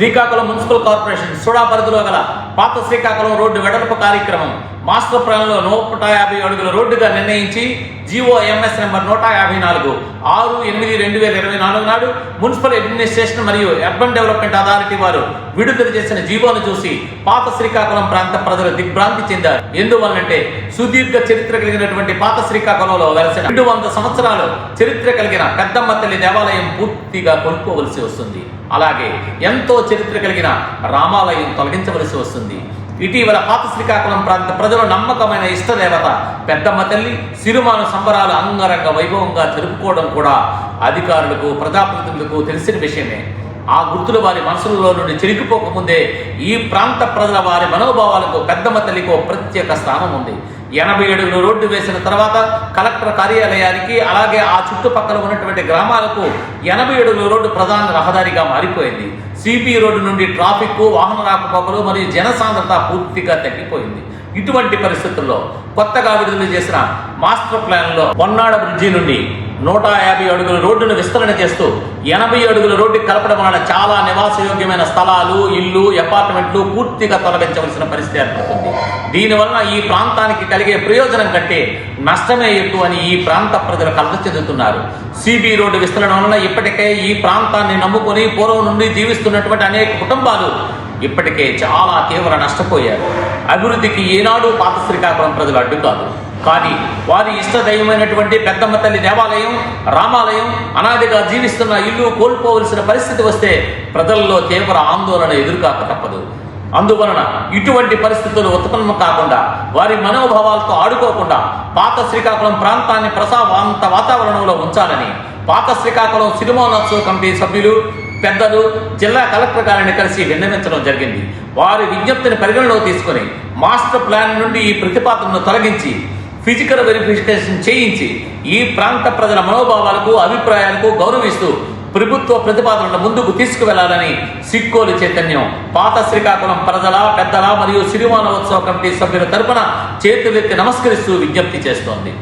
Srikakulam municipal corporation SUDA పరిధిలో గల పాత శ్రీకాకుళం రోడ్డు వెడల్పు కార్యక్రమం. మాస్టర్ ప్లాన్లో నూట యాభై అడుగుల రోడ్డుగా నిర్ణయించి జీవో ఎంఎస్ నెంబర్ నూట యాభై నాలుగు ఆరు ఎనిమిది రెండు వేల ఇరవై నాలుగు నాడు మున్సిపల్ అడ్మినిస్ట్రేషన్ మరియు అర్బన్ డెవలప్మెంట్ అథారిటీ వారు విడుదల చేసిన జీవోను చూసి పాత శ్రీకాకుళం ప్రాంత ప్రజలు దిగ్భ్రాంతి చెందారు. ఎందువల్లంటే సుదీర్ఘ చరిత్ర కలిగినటువంటి పాత శ్రీకాకుళంలో వెలసిన రెండు వంద సంవత్సరాలు చరిత్ర కలిగిన పెద్దమ్మ తల్లి దేవాలయం పూర్తిగా కొనుక్కోవలసి వస్తుంది. అలాగే ఎంతో చరిత్ర కలిగిన రామాలయం తొలగించవలసి వస్తుంది. ఇటీవల పాత శ్రీకాకుళం ప్రాంత ప్రజల నమ్మకమైన ఇష్టదేవత పెద్దమ్మ తల్లి సిరుమాను సంబరాలు అంగరంగ వైభవంగా జరుపుకోవడం కూడా అధికారులకు ప్రజాప్రతినిధులకు తెలిసిన విషయమే. ఆ గుర్తులు వారి మనసులలో నుండి చిరిగిపోకముందే ఈ ప్రాంత ప్రజల వారి మనోభావాలకు పెద్దమ్మ తల్లికో ప్రత్యేక స్థానం ఉంది ఎనభై అడుగులు రోడ్డు వేసిన తర్వాత కలెక్టర్ కార్యాలయానికి అలాగే ఆ చుట్టుపక్కల ఉన్నటువంటి గ్రామాలకు ఎనభై ఏడులో రోడ్డు ప్రధాన రహదారిగా మారిపోయింది. సిపి రోడ్డు నుండి ట్రాఫిక్ వాహన రాకపోకలు మరియు జనసాంద్రత పూర్తిగా తగ్గిపోయింది. ఇటువంటి పరిస్థితుల్లో కొత్తగా విడుదల చేసిన మాస్టర్ ప్లాన్లో పొన్నాడ బ్రిడ్జి నుండి నూట యాభై అడుగుల రోడ్డును విస్తరణ చేస్తూ ఎనభై అడుగుల రోడ్డు కలపడం వలన చాలా నివాసయోగ్యమైన స్థలాలు ఇల్లు అపార్ట్మెంట్లు పూర్తిగా తొలగించవలసిన పరిస్థితి ఏర్పడుతుంది. దీనివలన ఈ ప్రాంతానికి కలిగే ప్రయోజనం కంటే నష్టమే ఎక్కువ అని ఈ ప్రాంత ప్రజలు కలత చెందుతున్నారు. సిబి రోడ్డు విస్తరణ వలన ఇప్పటికే ఈ ప్రాంతాన్ని నమ్ముకొని పూర్వం నుండి జీవిస్తున్నటువంటి అనేక కుటుంబాలు ఇప్పటికే చాలా తీవ్ర నష్టపోయారు. అభివృద్ధికి ఏనాడు పాత శ్రీకాకుళం ప్రజలు అడ్డు కాదు. కానీ వారి ఇష్ట దైవమైనటువంటి పెద్దమ్మ తల్లి దేవాలయం రామాలయం అనాదిగా జీవిస్తున్న ఇల్లు కోల్పోవలసిన పరిస్థితి వస్తే ప్రజల్లో తీవ్ర ఆందోళన ఎదురుకాక తప్పదు. అందువలన ఇటువంటి పరిస్థితులు ఉత్పన్నం కాకుండా వారి మనోభావాలతో ఆడుకోకుండా పాత శ్రీకాకుళం ప్రాంతాన్ని ప్రసావంత వాతావరణంలో ఉంచాలని పాత శ్రీకాకుళం సినిమా సినిమానోత్సవ కమిటీ సభ్యులు పెద్దలు జిల్లా కలెక్టర్ గారిని కలిసి విన్నవించడం జరిగింది. వారి విజ్ఞప్తిని పరిగణలోకి తీసుకొని మాస్టర్ ప్లాన్ నుండి ఈ ప్రతిపాదనను తొలగించి ఫిజికల్ వెరిఫికేషన్ చేయించి ఈ ప్రాంత ప్రజల మనోభావాలకు అభిప్రాయాలకు గౌరవిస్తూ ప్రభుత్వ ప్రతిపాదనల ముందుకు తీసుకువెళ్ళాలని సిక్కోలు చైతన్యం పాత శ్రీకాకుళం ప్రజల పెద్దల మరియు సిరిమానోత్సవ కమిటీ సభ్యుల తరపున చేతులెత్తి నమస్కరిస్తూ విజ్ఞప్తి చేస్తోంది.